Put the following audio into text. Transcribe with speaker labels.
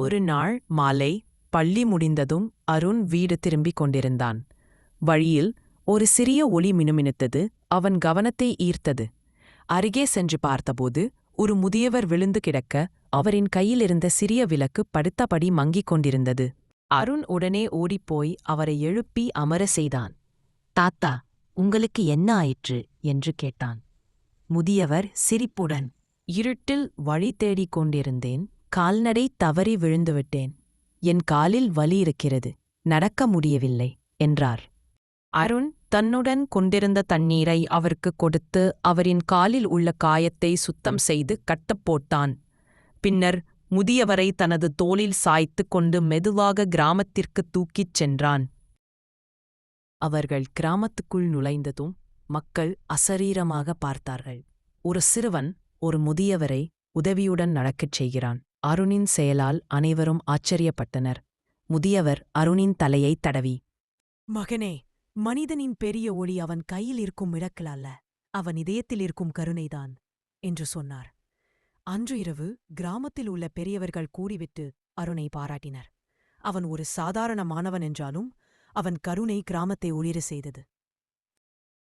Speaker 1: ஒரு நாள் மாலை பள்ளி முடிந்ததும் அருண் வீடு திரும்பிக் கொண்டிருந்தான். வழியில் ஒரு சிறிய ஒளி மினுமினுத்தது. அவன் கவனத்தை ஈர்த்தது. அருகே சென்று பார்த்தபோது ஒரு முதியவர் விழுந்து கிடக்க அவரின் கையிலிருந்த சிறிய விளக்கு படுத்தபடி மங்கிக் கொண்டிருந்தது. அருண் உடனே ஓடிப்போய் அவரை எழுப்பி அமர செய்தான். தாத்தா உங்களுக்கு என்ன ஆயிற்று? என்று கேட்டான். முதியவர் சிரிப்புடன் இருட்டில் வழி தேடிக் கொண்டிருந்தேன். கால்நடை தவறி விழுந்துவிட்டேன். என் காலில் வலி இருக்கிறது. நடக்க முடியவில்லை என்றார். அருண் தன்னுடன் கொண்டிருந்த தண்ணீரை அவருக்கு கொடுத்து அவரின் காலில் உள்ள காயத்தை சுத்தம் செய்து கட்டப் போட்டான். பின்னர் முதியவரை தனது தோளில் சாய்த்துக் கொண்டு மெதுவாக கிராமத்திற்குத் தூக்கிச் சென்றான். அவர்கள் கிராமத்துக்குள் நுழைந்ததும் மக்கள் அசரீரமாக பார்த்தார்கள். ஒரு சிறுவன் ஒரு முதியவரை உதவியுடன் நடக்கச் செய்கிறான். அருணின் செயலால் அனைவரும் ஆச்சரியப்பட்டனர். முதியவர் அருணின் தலையை தடவி.
Speaker 2: மகனே மனிதனின் பெரிய ஒளி அவன் கையில் இருக்கும் மிடக்கல் அல்ல அவன் இதயத்தில் இருக்கும் கருணைதான் என்று சொன்னார். அன்று இரவு கிராமத்தில் உள்ள பெரியவர்கள் கூறிவிட்டு அருணை பாராட்டினர். அவன் ஒரு சாதாரண மாணவன் என்றாலும் அவன் கருணை கிராமத்தை ஒளிர செய்தது.